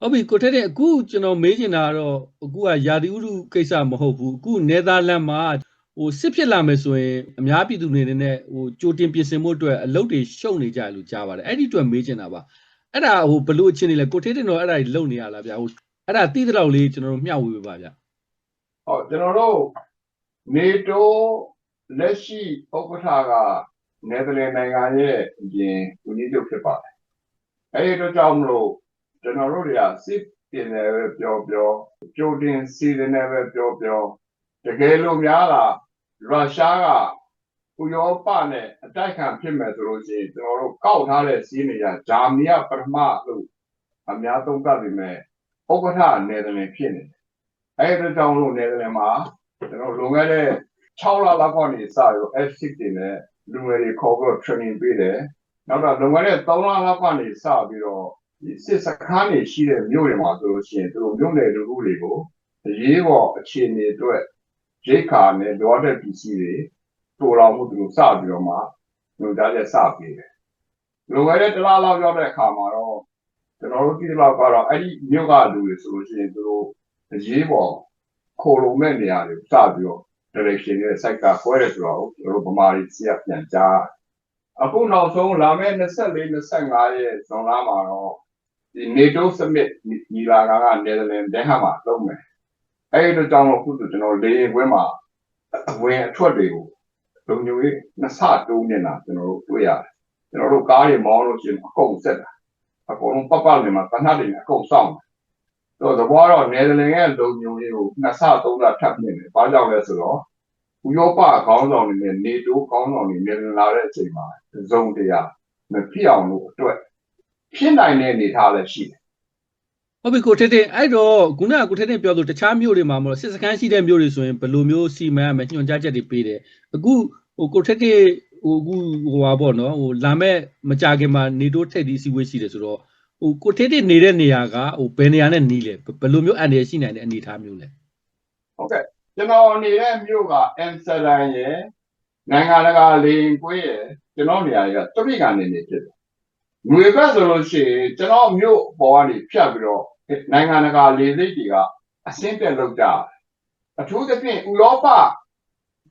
ဟုတ်ပြီကိုထက်တဲ့အခုကျွန်တော်မေးချင်တာကတော့အခုကယာတီဥရုကိစ္စမဟုတ်ဘူးအခုနယ်သာလန်မှာဟိုစစ်ဖြစ်လာမယ်ဆိုရင်အများပြည်သူတွေနဲ့ဟိုကြိုတင်ပြင်ဆင်မှုအတွက်အလုပ်တွေရှုပ်နေကြတယ်လို့ကြားပါတယ်အဲ့ဒီအတွက်မေးချင်တာပါအဲ့ဒါဟိုဘလို့အချင်းနေလဲကိုထက်တဲ့တော့အဲ့ဒါကြီးလုပ်နေရလားဗျာဟိုအဲ့ဒါတိတဲ့လောက်လေးကျွန်တော်တို့မျှဝေပေးပါဗျာဟုတ်ကျွန်တော်တို့နေတိုးလက်ရှိဥက္ကဋ္ဌကနယ်သာလန်နိုင်ငံရဲ့အရင်ဦးကြီးချုပ်ဖြစ်ပါတယ်အဲဒီတော့ကြောင့်မလို့ ကျွန်တော်တို့တွေကစစ်တင်တယ်ပဲပြောပြောကြိုတင်စီတယ်နဲ့ပဲပြောပြောတကယ်လို့များလားရုရှားကဥရောပနဲ့အတိုက်ခံဖြစ်မယ်ဆိုလို့ရှိရင်ကျွန်တော်တို့ကောက်ထားတဲ့စီးနေရဂျာမနီကပထမလို့အများသုံးသပ်ပြီးမဲ့ဥက္ကဋ္ဌနယ်သာလန်ဖြစ်နေတယ်အဲ့ဒီတောင်လို့နေတယ်မှာကျွန်တော်လွန်ခဲ့တဲ့6လလောက်ကနေစရော F6 တွေနဲ့လူငယ်တွေခေါ်ပြီးတော့ training ပေးတယ်နောက်တော့လွန်ခဲ့တဲ့3လလောက်ကနေစပြီးတော့ဒီ စစ်စခန်းတွေရှိတဲ့မြို့တွေမှာဆိုလို့ရှိရင်သူတို့မြို့နယ်လူဦးတွေကိုအရေးပေါ်အခြေအနေအတွက်ရိတ်ခါနဲ့လိုအပ်တဲ့ပစ္စည်းတွေတိုးလောင်မှုသူတို့စပြီးတော့မှညွှန်ကြားချက်စပေးတယ်လွန်ခဲ့တဲ့တစ်လလောက်ရောက်တဲ့အခါမှာတော့ကျွန်တော်တို့ဒီလောက်ကတော့အဲ့ဒီမြို့ကလူတွေဆိုလို့ရှိရင်သူတို့အရေးပေါ်ခိုလုံမဲ့နေရာတွေစပြီးတော့ direction ရဲ့ site ကခွဲတယ်ဆိုတော့ကျွန်တော်တို့ဗမာတွေစီကပြန်ကြားအခုနောက်ဆုံးလာမယ့်24 25ရက်ဇွန်လမှာတော့ ဒီ NATO summit ညီလာခံက Netherlands ဒန်ဟာမှာလုပ်မယ်အဲဒီတော့ကြောင့်လို့ခုဆိုကျွန်တော်လေရင်ခွဲမှာအဝင်အထွက်တွေကိုလုံညိုရေးနှစ်ဆတိုးမြင်တာကျွန်တော်တို့တွေ့ရတယ်ကျွန်တော်တို့ကားတွေမောင်းလို့ရှိရင်အကုန်ဆက်တာအကုန်လုံးပတ်ပတ်နေမှာတနတ်တွေအကုန်စောင့်တော့သဘောတော့နယ်သာလန်ရဲ့လုံညုံရေးကိုနှစ်ဆသုံးဆထပ်ပြင်တယ်။ဘာကြောင့်လဲဆိုတော့ဥရောပခေါင်းဆောင်တွေနဲ့နေတိုးခေါင်းဆောင်တွေနေလာတဲ့အချိန်မှာဇုံတရားမဖြစ်အောင်လို့အတွက် ဖြစ်နိုင်တဲ့အနေအထားလည်းရှိတယ်ဟုတ်ပြီကိုထက်တဲ့အဲ့တော့ခုနကကိုထက်တဲ့ပြောလို့တခြားမြို့တွေမှာမလို့စစ်စခန်းရှိတဲ့မြို့တွေဆိုရင်ဘယ်လိုမျိုးစီမံရမယ်ညွှန်ကြားချက်တွေပေးတယ်အခုဟိုကိုထက်တဲ့ဟိုအခုဟိုပါပေါ့နော်ဟိုလာမဲ့မကြခင်မှာနေတိုးထိပ်သီးစီဝေးရှိတယ်ဆိုတော့ဟိုကိုထက်တဲ့နေတဲ့နေရာကဟိုဘယ်နေရာနဲ့နီးလဲဘယ်လိုမျိုးအန်ရရှိနိုင်တဲ့အနေအထားမျိုးလဲ။ဟုတ်ကဲ့ကျွန်တော်နေတဲ့မြို့ကအမ်စတာဒမ်ရဲ့နိုင်ငံတကာလေရင်ကွေးရဲ့ကျွန်တော်နေရာကတပိကနေနေဖြစ်တယ်။ ငွေဘက်ဆိုလို့ရှိရင်ကျွန်တော်မြို့ပေါ်ကနေဖြတ်ပြီးတော့နိုင်ငံတကာလေစိတ်တွေကအစင်းတက်လောက်ကြတယ်။အထူးသဖြင့်ဥရောပ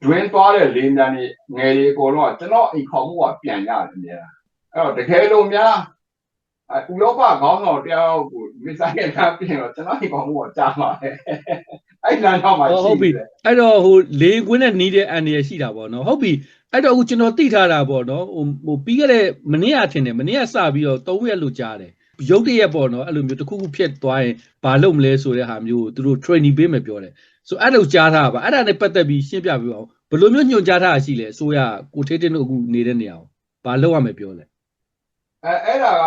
တွင်သွားတဲ့လေမြန်တွေငယ်တွေအကုန်လုံးကကျွန်တော်အိမ်ခေါ်မှုကပြန်ရတယ်အများအဲ့တော့တကယ်လို့များအဲ ဥရောပခေါင်းဆောင်တယောက်ကိုမစ္စရဲ့နာပြင်တော့ကျွန်တော်အိမ်ခေါ်မှုကကြာပါတယ်အဲ့လမ်းတော့မှဟုတ်ရှိဟုတ်ပြီတယ်အဲ့တော့ဟိုလေကွင်းနဲ့နီးတဲ့အန်ရရှိတာပေါ့နော်ဟုတ်ပြီအဲ့တော့အခုကျွန်တော်သိထားတာပေါ့နော်ဟိုဟိုပြီးခဲ့တဲ့မနေ့ကထင်တယ်မနေ့ကစပြီးတော့3ရက်လို့ကြားတယ်ရုပ်တရက်ပေါ့နော်အဲ့လိုမျိုးတစ်ခုခုဖြစ်သွားရင်ဘာလုပ်မလဲဆိုတဲ့ဟာမျိုးကိုသူတို့ training ပေးမယ်ပြောတယ်ဆိုအဲ့လိုကြားထားတာပါအဲ့ဒါနဲ့ပတ်သက်ပြီးရှင်းပြပေးပါဦးဘယ်လိုမျိုးညွှန်ကြားထားတာရှိလဲအစိုးရကိုထေးတင်းတို့အခုနေတဲ့နေရာကိုဘာလုပ်ရမယ်ပြောလဲအဲအဲ့ဒါက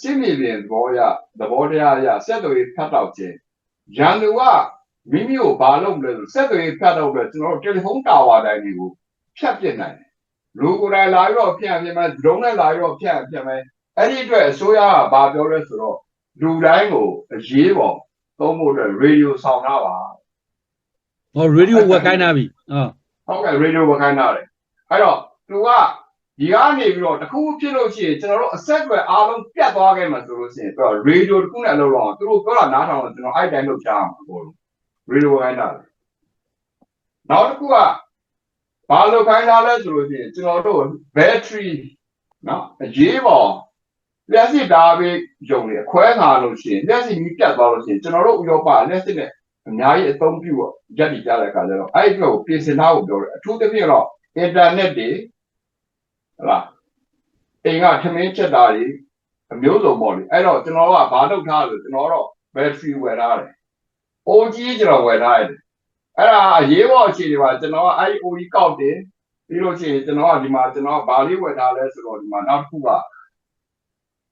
စစ်မြေပြင်သဘောရသဘောတရားရဆက်သွယ်ရေးဖတ်တော့ခြင်းရန်သူကမိမိကိုဘာလုပ်မလဲဆိုဆက်သွယ်ရေးဖတ်တော့ပြီးကျွန်တော်တို့တယ်လီဖုန်းတာဝါတိုင်းတွေကိုဖြတ်ပစ်နိုင်တယ်လူကိုယ်တိုင်လာပြီးတော့ဖြတ်ပြမယ်ဒရုန်းနဲ့လာပြီးတော့ဖြတ်ပြမယ်အဲ့ဒီအတွက်အစိုးရကဘာပြောလဲဆိုတော့လူတိုင်းကိုအရေးပေါ်သုံးဖို့အတွက်ရေဒီယိုဆောင်ထားပါဟောရေဒီယိုဝက်ကိုင်းထားပြီအာဟုတ်ကဲ့ရေဒီယိုဝခိုင်းတာလေအဲ့တော့သူက ဒီကနေပြီးတော့တစ်ခုဖြစ်လို့ရှိရင်ကျွန်တော်တို့အဆက်အသွယ်အားလုံးပြတ်သွားခဲ့မှာဆိုလို့ရှိရင်သူကရေဒီယိုတစ်ခုနဲ့အလုပ်လုပ်အောင်သူတို့ပြောတာနားထောင်တော့ကျွန်တော်အဲ့တိုင်းလုပ်ချအောင်ပေါ့လို့ရေဒီယိုခိုင်းတာလေနောက်တစ်ခုကဘာလုပ်ခိုင်းတာလဲဆိုလို့ရှိရင်ကျွန်တော်တို့ battery နော်အရေးပေါ်လျှက်စစ်ဓာတ်ပေးယုံနေခွဲခါလို့ရှိရင်လျှက်စစ်ကြီးပြတ်သွားလို့ရှိရင်ကျွန်တော်တို့ဥရောပလျှက်စစ်နဲ့အများကြီးအသုံးပြုတော့ရက်တည်ကြတဲ့အခါကျတော့အဲ့ဒီအတွက်ကိုပြင်ဆင်ထားဖို့ပြောတယ်အထူးသဖြင့်တော့ internet တွေ ဟုတ်လားအိမ်ကထမင်းချက်တာတွေအမျိုးစုံပေါ့လေအဲ့တော့ကျွန်တော်ကဘာလုပ်ထားလဲကျွန်တော်တော့ battery ဝယ်ထားတယ် OG ကျွန်တော်ဝယ်ထားတယ်အဲ့ဒါအရေးပေါ်အခြေအနေပါကျွန်တော်ကအဲ့ဒီ OG ကောက်တယ်ပြီးလို့ရှိရင်ကျွန်တော်ကဒီမှာကျွန်တော်ကဘာလေးဝယ်ထားလဲဆိုတော့ဒီမှာနောက်တစ်ခုက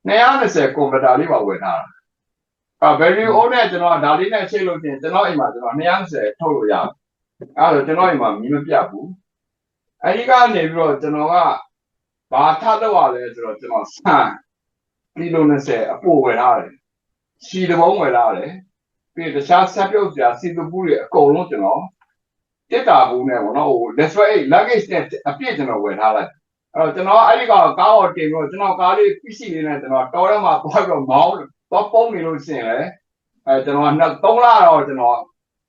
220ကွန်ပျူတာလေးပါဝယ်ထားတာအဲ battery on နဲ့ကျွန်တော်ကဒါလေးနဲ့ချိန်လို့ရှိရင်ကျွန်တော်အိမ်မှာကျွန်တော်220ထုတ်လို့ရတယ်အဲ့တော့ကျွန်တော်အိမ်မှာမီးမပြတ်ဘူးအဲ့ဒီကနေပြီးတော့ကျွန်တော်က ဘာထပ်တော့ရလဲဆိုတော့ကျွန်တော်ဆန်ကီလို20အပို့ဝယ်ထားတယ်ရှီတဘုံဝယ်ထားတယ်ပြီးတခြားဆက်ပြုတ်စရာစီတူပူတွေအကုန်လုံးကျွန်တော်တက်တာဘူးနဲ့ပေါ့နော်ဟို let's say luggage နဲ့အပြည့်ကျွန်တော်ဝယ်ထားလိုက်အဲ့တော့ကျွန်တော်အဲ့ဒီကောင်ကားကိုတင်ပြီးတော့ကျွန်တော်ကားလေး PC လေးနဲ့ကျွန်တော်တော်ထဲမှာသွားပြီးတော့မောင်းတော့ပုံနေလို့ရှိရင်လေအဲကျွန်တော်ကနှစ်3လတော့ကျွန်တော်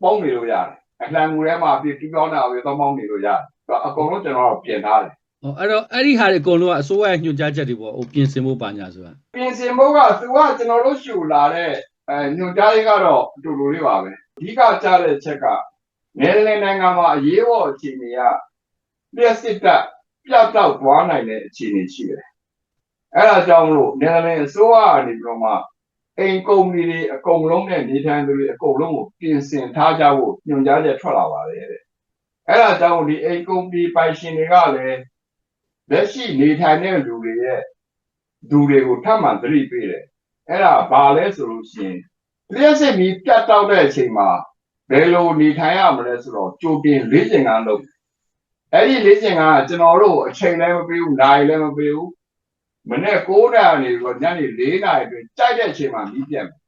ပုံနေလို့ရတယ်အလှန်ငွေထဲမှာပြတူပြောင်းတာပဲတော့ပေါင်းနေလို့ရတယ်တော့အကုန်လုံးကျွန်တော်ပြင်ထားတယ် ဟောအဲ့တော့အဲ့ဒီဟာတွေအကုန်လုံးကအစိုးရရဲ့ညွှန်ကြားချက်တွေပေါ့ဟိုပြင်ဆင်ဖို့ပါညာဆိုတာပြင်ဆင်ဖို့ကသူကကျွန်တော်တို့ရှူလာတဲ့အဲညွန်ကြားရေးကတော့အတူတူလေးပါပဲအဓိကကြားတဲ့ချက်ကနယ်သာလန်နိုင်ငံမှာအရေးပေါ်အခြေအနေကလျှက်စစ်တပ်ပြတ်တောက်သွားနိုင်တဲ့အခြေအနေရှိတယ်အဲ့ဒါကြောင့်မလို့နယ်သာလန်အစိုးရကနေပြီးတော့မှအိမ်ကုမ္ပဏီတွေအကုန်လုံးနဲ့နေထိုင်သူတွေအကုန်လုံးကိုပြင်ဆင်ထားကြဖို့ညွှန်ကြားချက်ထွက်လာပါတယ်တဲ့အဲ့ဒါကြောင့်ဒီအိမ်ကုမ္ပဏီပိုင်ရှင်တွေကလည်း လက်ရှိနေထိုင်တဲ့လူတွေရဲ့လူတွေကိုထပ်မံသတိပေးတယ်အဲ့ဒါဘာလဲဆိုလို့ရှိရင်လျှက်စစ်မီပြတ်တောက်တဲ့အချိန်မှာဘယ်လိုနေထိုင်ရမလဲဆိုတော့ကြိုတင်လေ့ကျင့်ခန်းလုပ်အဲ့ဒီလေ့ကျင့်ခန်းကကျွန်တော်တို့အချိန်လည်းမပေးဘူးနိုင်လည်းမပေးဘူးမနေ့9နာရီကနေပြီးတော့ညနေ4နာရီအတွင်းကြိုက်တဲ့အချိန်မှာမီးပြတ်မယ်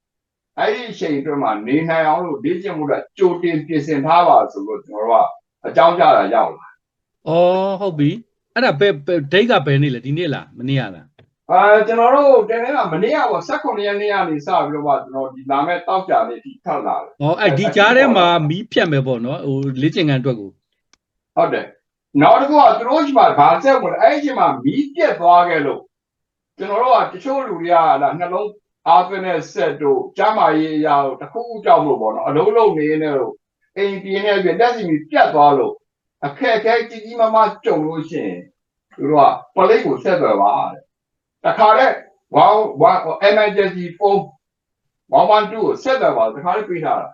အဲ့ဒီအချိန်အတွင်းမှာနေနိုင်အောင်လို့လေ့ကျင့်မှုကကြိုတင်ပြင်ဆင်ထားပါဆိုလို့ကျွန်တော်တို့ကအကြောင်းကြားတာရောက်လာဩဟုတ်ပြီ အဲ့ဒါဘယ်ဘယ်ဒိတ်ကဘယ်နေ့လဲဒီနေ့လားမနေ့ကလားအာကျွန်တော်တို့တင်နေတာမနေ့ကပေါ့16ရက်နေ့ကနေစပြီးတော့မှကျွန်တော်ဒီလာမဲ့တောက်ကြလေးထိထပ်လာတယ်ဩအဲ့ဒီကြားထဲမှာမီးဖြတ်မယ်ပေါ့နော်ဟိုလေ့ကျင့်ခန်းအတွက်ကိုဟုတ်တယ်နောက်တစ်ခုကသူတို့ရှိမှဘာဆက်ဝင်အဲ့ဒီအချိန်မှာမီးပြက်သွားခဲ့လို့ကျွန်တော်တို့ကတချို့လူတွေကလာနှလုံးအားသွင်းတဲ့ဆက်တို့ကျမ်းမာရေးအရာတို့တစ်ခုခုကြောက်လို့ပေါ့နော်အလုံးလုံးနေနေလို့အိမ်ပြင်းနေပြလက်စီမီပြတ်သွားလို့ အခက်အခဲကြီးကြီးမားမားကြုံလို့ရှိရင်သူတို့ကပလိတ်ကိုဆက်သွယ်ပါတဲ့တခါတည်း1 1 emergency phone 112ကိုဆက်သွယ်ပါတခါတည်းပြေးထားတာ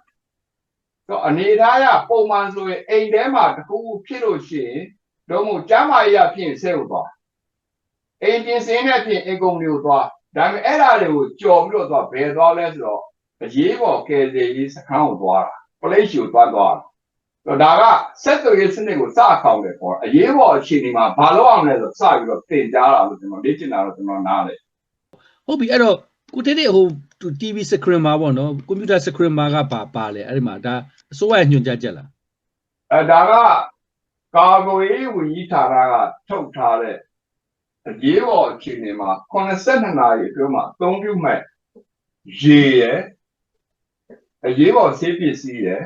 တော့အနေထားရပုံမှန်ဆိုရင်အိမ်ထဲမှာတစ်ခုခုဖြစ်လို့ရှိရင်တော့မို့ကျမ်းမာရေးရဖြစ်ရင်ဆဲကိုသွားအိမ်ပြင်စင်းနဲ့ဖြစ်အိမ်ကုန်တွေကိုသွားဒါပေမဲ့အဲ့ဒါတွေကိုကြော်ပြီးတော့သွားဘယ်သွားလဲဆိုတော့အရေးပေါ်ကယ်ဆယ်ရေးစခန်းကိုသွားတာပလိတ်ရှိကိုသွားသွားတော့ ဒါကစက်သွေးစနစ်ကိုစအခေါင်တယ်ပေါ့အရေးပေါ်အခြေအနေမှာဘာလို့အောင်လဲဆိုစပြီးတော့တင်ကြားတာလို့ကျွန်တော်လေ့ကျင့်တာတော့ကျွန်တော်နားလေဟုတ်ပြီအဲ့တော့ကိုတေးတေးဟို TV screen မှာပေါ့နော်ကွန်ပျူတာ screen မှာကပါပါလေအဲ့ဒီမှာဒါအစိုးရရဲ့ညွှန်ကြားချက်လားအဲဒါကကာကွယ်ရေးဝန်ကြီးဌာနကထုတ်ထားတဲ့အရေးပေါ်အခြေအနေမှာ82နာရီအတွင်းမှာအသုံးပြုမဲ့ရေရယ်အရေးပေါ်ဆေးပစ္စည်းရယ်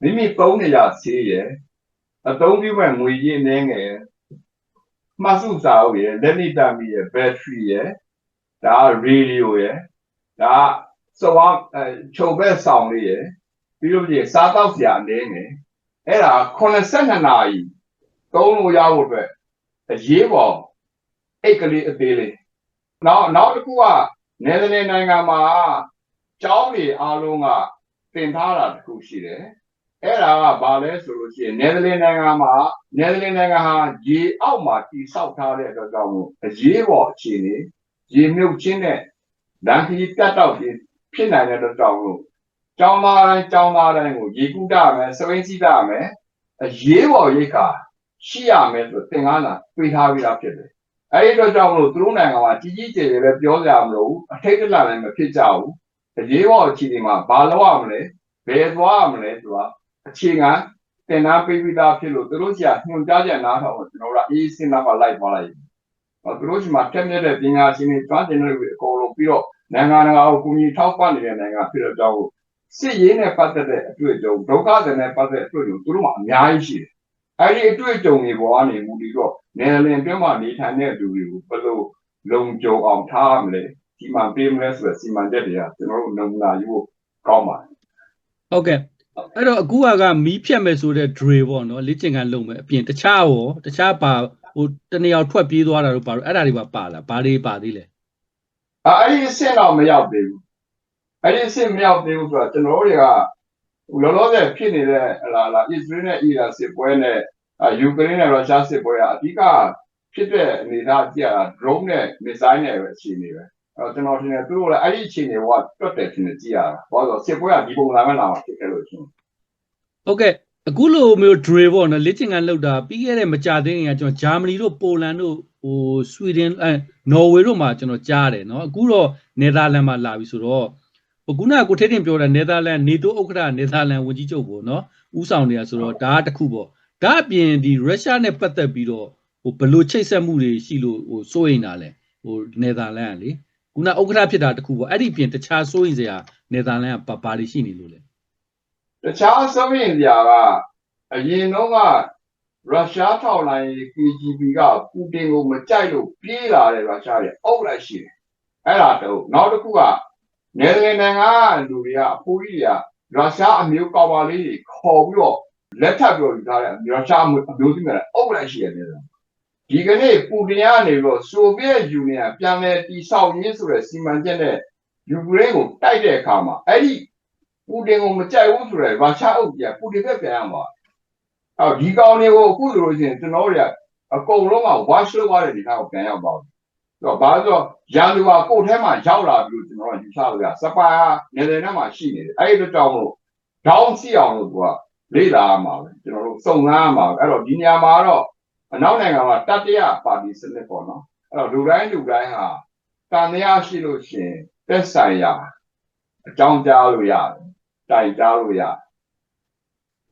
မိမိသုံးနေရဆေးရယ်အသုံးပြုမဲ့ငွေကြီးအနေငယ်မှတ်စုစာအုပ်ရယ်လက်နိတမီရယ်ဘက်ထရီရယ်ဒါရေဒီယိုရယ်ဒါစောအဲချုပ်ဘက်ဆောင်လေးရယ်ပြီးလို့ပြည့်စားတော့စရာအနေနဲ့အဲ့ဒါ82နာရီသုံးလို့ရဖို့အတွက်အရေးပေါ်အိတ်ကလေးအသေးလေးနောက်နောက်တစ်ခုကနယ်သာလန်နိုင်ငံမှာကျောင်းတွေအားလုံးကတင်ထားတာတစ်ခုရှိတယ် အဲ့ဒါကဘာလဲဆိုလို့ရှိရင်နယ်သာလန်နိုင်ငံမှာနယ်သာလန်နိုင်ငံဟာရေအောက်မှာတည်ဆောက်ထားတဲ့အတွက်ကြောင့်မို့အရေးပေါ်အခြေအနေရေမြုပ်ခြင်းနဲ့လမ်းခရီးပြတ်တောက်ခြင်းဖြစ်နိုင်တဲ့အတွက်ကြောင့်မို့ကျောင်းသားတိုင်းကျောင်းသားတိုင်းကိုရေကူးတမယ်စဝင်းစီးတမယ်အရေးပေါ်ရိတ်ခါရှိရမယ်ဆိုသင်္ကန်းလာတွေးထားပြီးသားဖြစ်တယ်အဲဒီတော့ကြောင့်မလို့သူတို့နိုင်ငံမှာကြီးကြီးကျယ်ကျယ်ပဲပြောကြမလို့အထိတ်တလန့်လည်းမဖြစ်ကြဘူးအရေးပေါ်အခြေအနေမှာဘာလုပ်ရမလဲဘယ်သွားရမလဲဆိုတာ အခြေခံသင်တန်းပေးပြီးသားဖြစ်လို့သူတို့ကြီးကညွှန်ကြားချက်နားထောင်တော့ကျွန်တော်တို့ကအေးစင်းနာမှာလိုက်သွားလိုက်ဟောသူတို့ကြီးမှာတက်မြက်တဲ့ပညာရှင်တွေကျွမ်းကျင်တဲ့လူတွေအကုန်လုံးပြီးတော့နိုင်ငံတကာကိုကူညီထောက်ပံ့နေတဲ့နိုင်ငံဖြစ်တော့ကြောင့်စစ်ရေးနဲ့ပတ်သက်တဲ့အတွေ့အကြုံဒုက္ခတွေနဲ့ပတ်သက်တဲ့အတွေ့အကြုံသူတို့မှာအများကြီးရှိတယ်။အဲဒီအတွေ့အကြုံတွေပေါ်ကနေမူတည်တော့နယ်လင်အတွင်းမှာနေထိုင်တဲ့လူတွေကိုဘယ်လိုလုံခြုံအောင်ထားရမလဲဒီမှာပေးမလဲဆိုတဲ့စီမံချက်တွေကကျွန်တော်တို့နမူနာယူဖို့ကောင်းပါတယ်ဟုတ်ကဲ့ အဲ့တော့အခုကကမီးဖြတ်မယ်ဆိုတဲ့ drill ပေါ့နော်လေ့ကျင့်ခန်းလုပ်မယ်အပြင်တခြားရောတခြားပါဟိုတနေရာထွက်ပြေးသွားတာတို့ပါတော့အဲ့ဒါတွေပါပါလားဘာတွေပါသေးလဲ။အဲအဲ့ဒီအဆင့်တော့မရောက်သေးဘူး။အဲ့ဒီအဆင့်မရောက်သေးဘူးဆိုတော့ကျွန်တော်တို့တွေကလောလောဆယ်ဖြစ်နေတဲ့ဟလာလာအစ္စရေးနဲ့အီရန်စစ်ပွဲနဲ့အာယူကရိန်းနဲ့ရုရှားစစ်ပွဲကအဓိကဖြစ်တဲ့အနေအထားကြည့်ရတာ drone နဲ့ missile နဲ့ပဲအခြေအနေပဲ။အဲ့ တော့ကျွန်တော်ထင်တယ်သူတို့လည်းအဲ့ဒီအခြေအနေကတွတ်တယ်ထင်တယ်ကြည့်ရတာ။ဘာလို့လဲဆိုတော့စစ်ပွဲကဒီပုံစံပဲလာမှာဖြစ်ခဲ့လို့ရှိရင်ဟုတ်ကဲ့အခုလိုမျိုး drill ပေါ့နော်လေ့ကျင့်ခန်းလုပ်တာပြီးခဲ့တဲ့မကြသေးခင်ကကျွန်တော်ဂျာမနီတို့ပိုလန်တို့ဟိုဆွီဒင်အဲနော်ဝေတို့မှာကျွန်တော်ကြားတယ်နော်အခုတော့နယ်သာလန်မှာလာပြီဆိုတော့ဟိုခုနကကိုထေးတင်ပြောတာနယ်သာလန်နေတိုးဥက္ကဋ္ဌနယ်သာလန်ဝန်ကြီးချုပ်ပေါ့နော်ဥဆောင်နေတာဆိုတော့ဒါကတစ်ခုပေါ့ဒါအပြင်ဒီရုရှားနဲ့ပတ်သက်ပြီးတော့ဟိုဘယ်လိုချိတ်ဆက်မှုတွေရှိလို့ဟိုစိုးရိမ်တာလဲဟိုနယ်သာလန်ကလေဟ ခုနဥက္ကဋ္ဌဖြစ်တာတခုပေါ့အဲ့ဒီပြင်တခြားစိုးရင်စရာနယ်သာလန်ကဘာဘာတွေရှိနေလို့လဲတခြားစိုးရင်စရာကအရင်တော့ကရုရှားထောက်လိုင်း KGB ကပူတင်ကိုမကြိုက်လို့ပြေးလာတဲ့ရုရှားတွေအုပ်လိုက်ရှိတယ်အဲ့ဒါတော့နောက်တစ်ခုကနယ်သာလန်နိုင်ငံကလူတွေကအဖိုးကြီးတွေကရုရှားအမျိုးကောင်ပါလေးတွေခေါ်ပြီးတော့လက်ထပ်ပြောယူထားတဲ့ရုရှားအမျိုးအမျိုးသမီးတွေအုပ်လိုက်ရှိရတယ် ဒီကနေ့ပူတင်ကနေပြီးတော့ဆိုဗီယက်ယူနီယံပြန်လည်တည်ဆောက်ရေးဆိုတဲ့စီမံချက်နဲ့ယူကရိန်းကိုတိုက်တဲ့အခါမှာအဲ့ဒီပူတင်ကိုမကြိုက်ဘူးဆိုရယ်ရုရှားအုပ်ကြီးကပူတင်ပဲပြန်ရမှာအော်ဒီကောင်တွေကိုအခုလိုလို့ရှိရင်ကျွန်တော်တို့ကအကုန်လုံးက watch လုပ်ရတဲ့ဒီကောင်ကိုပြန်ရောက်ပါဘူး။ဆိုတော့ဘာလို့ရန်သူကကိုယ်ထဲမှာရောက်လာပြီးတော့ကျွန်တော်တို့ယူဆလို့ရစပါနယ်နယ်ထဲမှာရှိနေတယ်။အဲ့ဒီတော့ကြောင့်မလို့ down စီအောင်လို့သူကလေ့လာရမှာပဲကျွန်တော်တို့စုံစမ်းရမှာပဲအဲ့တော့ဒီနေရာမှာတော့ အနောက်နိုင်ငံမှာတတိယပါတီစနစ်ပေါ့နော်။အဲ့တော့လူတိုင်းလူတိုင်းဟာတန်တရားရှိလို့ရှိရင်သက်ဆိုင်ရာအကြောင်းကြားလို့ရတယ်တိုင်ကြားလို့ရ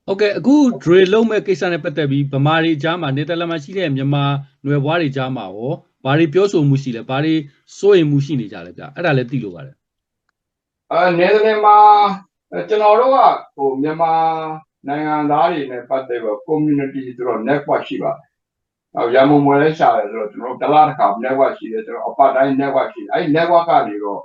ဟုတ်ကဲ့အခု drill လုံးမဲ့ကိစ္စနဲ့ပတ်သက်ပြီးဗမာတွေကြားမှာနယ်သာလန်မှာရှိတဲ့မြန်မာနွယ်ဘွားတွေကြားမှာရောဘာတွေပြောဆိုမှုရှိလဲဘာတွေစိုးရိမ်မှုရှိနေကြလဲဗျအဲ့ဒါလည်းသိလို့ပါတယ်အဲနယ်သာလန်မှာအဲကျွန်တော်တို့ကဟိုမြန်မာနိုင်ငံသားတွေနဲ့ပတ်သက်ပြီး community ဆိုတော့ network ရှိပါတယ်။အဲ ရန်ကုန်မွေလဲရှာတယ်ဆိုတော့ကျွန်တော်တို့ကလာတစ်ခါ network ရှိတယ်ကျွန်တော်အပတ်တိုင်း network ရှိတယ်အဲဒီ network ကနေတော့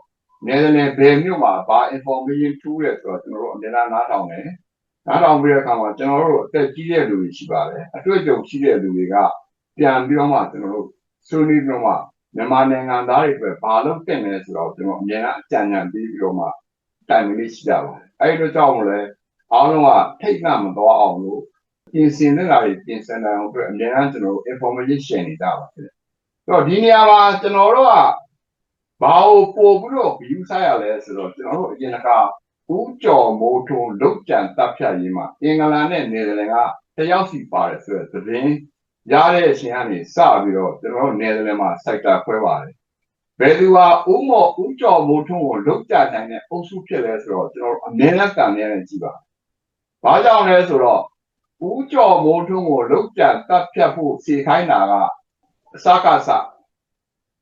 နယ်သာလန်ဘယ်မြို့မှာဘာ information ထူးတယ်ဆိုတော့ကျွန်တော်တို့အများအားနားထောင်တယ်။နားထောင်ပြီးတဲ့အခါမှာကျွန်တော်တို့အသက်ကြီးတဲ့လူတွေရှိပါတယ်။အတွေ့အကြုံရှိတဲ့လူတွေကပြန်ပြီးတော့မှကျွန်တော်တို့ဆွေးနွေးပြီးတော့မှမြန်မာနိုင်ငံသားတွေအတွက်ဘာလို့တင်လဲဆိုတော့ကျွန်တော်အများအားအကြံဉာဏ်ပေးပြီးတော့မှတိုင်မလေးရှိကြပါတယ်အဲ့ဒီတော့ကြောင့်မလဲအားလုံးကထိတ်နှံမသွားအောင်လို့ ပြင်ဆင်နေတာတွေပြင်ဆင်နိုင်အောင်အတွက်အများအားကျွန်တော်တို့ information share နေကြပါဖြစ်တယ်အဲ့တော့ဒီနေရာမှာကျွန်တော်တို့ကဘာကိုပို့ပြီးတော့ view ဆိုင်ရလဲဆိုတော့ကျွန်တော်တို့အရင်ကဦးကျော်မိုးထွန်းလုတ်ကြံတပ်ဖြတ်ရေးမှာအင်္ဂလန်နဲ့နယ်သာလန်ကတယောက်စီပါတယ်ဆိုတော့သတင်းရတဲ့အချိန်ကနေစပြီးတော့ကျွန်တော်တို့နယ်သာလန်မှာ sector ခွဲပါတယ်ဘယ်သူဟာဥမော်ဥကြော်မိုးထွန်းကိုလုတ်ကြနိုင်တဲ့အုပ်စုဖြစ်လဲဆိုတော့ကျွန်တော်တို့အမြဲတမ်းကံနေရကြည့်ပါ။ဘာကြောင့်လဲဆိုတော့ ဥကြော်မိုးထွန်းကိုလုတ်ကြတပ်ဖြတ်ဖို့စီခိုင်းတာကအစကစ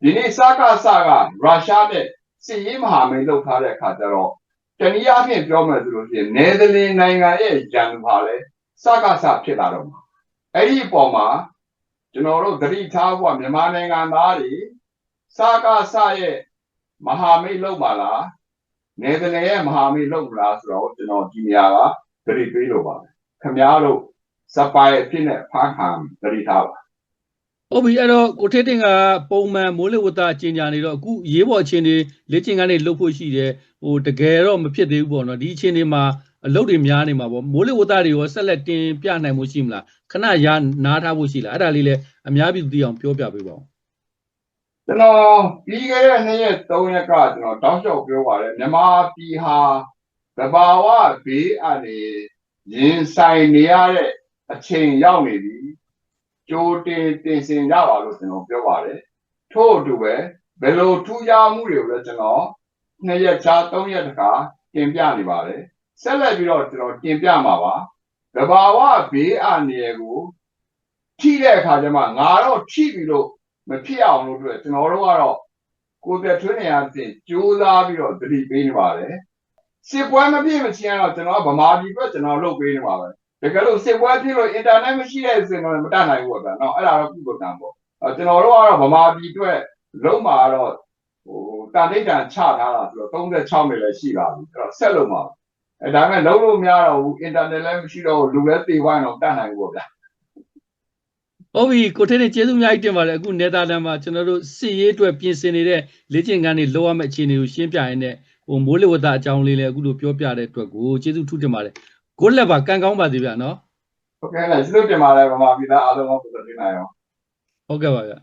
ဒီနေ့စကစကရုရှားနဲ့စစ်ရေးမဟာမိတ်လုပ်ထားတဲ့အခါကျတော့တနည်းအားဖြင့်ပြောမယ်ဆိုလို့ရှိရင်နယ်သာလန်နိုင်ငံရဲ့ရန်သူဟာလဲစကစဖြစ်လာတော့မှာအဲ့ဒီအပေါ်မှာကျွန်တော်တို့သတိထားဖို့ကမြန်မာနိုင်ငံသားတွေစာကစရဲ့မဟာမိတ်လောက်ပါလားနယ်သာလန်ရဲ့မဟာမိတ်လောက်လားဆိုတော့ကျွန်တော်ဒီနေရာကသတိပေးလို့ပါပဲ ခင်ဗျားတို့စပိုင်အဖြစ်နဲ့ဖန်ခံသတိထားပါဟုတ်ပြီအဲ့တော့ကိုထေးတင်ကပုံမှန်မိုးလေဝသအကျဉ်းညာနေတော့အခုရေးပေါ်အခြေအနေလေ့ကျင့်ခန်းတွေလုပ်ဖို့ရှိတယ်ဟိုတကယ်တော့မဖြစ်သေးဘူးပေါ့နော်ဒီအခြေအနေမှာအလုပ်တွေများနေမှာပေါ့မိုးလေဝသတွေရောဆက်လက်တင်ပြနိုင်မှုရှိမလားခဏရနားထားဖို့ရှိလားအဲ့ဒါလေးလည်းအများပြည်သူသိအောင်ပြောပြပေးပါဦးကျွန်တော်ပြီးခဲ့တဲ့နေ့ရက်3ရက်ကကျွန်တော်တောင်းလျှောက်ပြောပါတယ်မြန်မာပြည်ဟာသဘာဝဘေးအန္တ ရာယ်ရင်ဆိုင်နေရတဲ့အချိန်ရောက်နေပြီကြိုတင်တင်ဆင်ကြပါလို့ကျွန်တော်ပြောပါတယ်ထို့အတူပဲဘယ်လိုထူးခြားမှုတွေကိုလဲကျွန်တော်နှစ်ရက်ချာ3ရက်တခါတင်ပြနေပါတယ်ဆက်လက်ပြီးတော့ကျွန်တော်တင်ပြမှာပါသဘာဝဘေးအန္တရာယ်ကိုထိတဲ့အခါကျမှငါတော့ထိပြီလို့မဖြစ်အောင်လို့အတွက်ကျွန်တော်တို့ကတော့ကိုယ်သက်ထွေးနေရတဲ့ကြိုးစားပြီးတော့တတိပေးနေပါတယ် စစ်ပွဲမပြည့်မချင်းတော့ကျွန်တော်ကဗမာပြည်အတွက်ကျွန်တော်လုပ်ပေးနေပါပဲတကယ်လို့စစ်ပွဲပြည့်လို့အင်တာနက်မရှိတဲ့ဆိုရင်တော့မတတ်နိုင်ဘူးပေါ့ဗျာနော်အဲ့ဒါတော့ကုသတံပေါ့အဲကျွန်တော်တို့ကတော့ဗမာပြည်အတွက်လုံးမှာတော့ဟိုတာတိတ်တန်ချထားတာဆိုတော့36မိနစ်လည်းရှိပါပြီအဲ့တော့ဆက်လုံးပါအဲဒါပေမဲ့လုံးလို့မရတော့ဘူးအင်တာနက်လည်းမရှိတော့ဘူးလူလည်းသေဝိုင်းတော့တတ်နိုင်ဘူးပေါ့ဗျာဟုတ်ပြီကိုထေးတင်ကျေးဇူးအများကြီးတင်ပါတယ်အခုနယ်သာလန်မှာကျွန်တော်တို့စစ်ရေးအတွက်ပြင်ဆင်နေတဲ့လေ့ကျင့်ခန်းတွေလုပ်ရမယ့်အခြေအနေကိုရှင်းပြရင်းနဲ့ ဟိုမိုးလေဝသအကြောင်းလေးလည်းအခုလိုပြောပြတဲ့အတွက်ကိုကျေးဇူးထူးတင်ပါတယ်ကိုလက်ပါကံကောင်းပါသေးဗျာနော်ဟုတ်ကဲ့ကျေးဇူးတင်ပါတယ်ဗမာပြည်သားအားလုံးကိုပတ်သက်နေအောင်ဟုတ်ကဲ့ပါဗျာ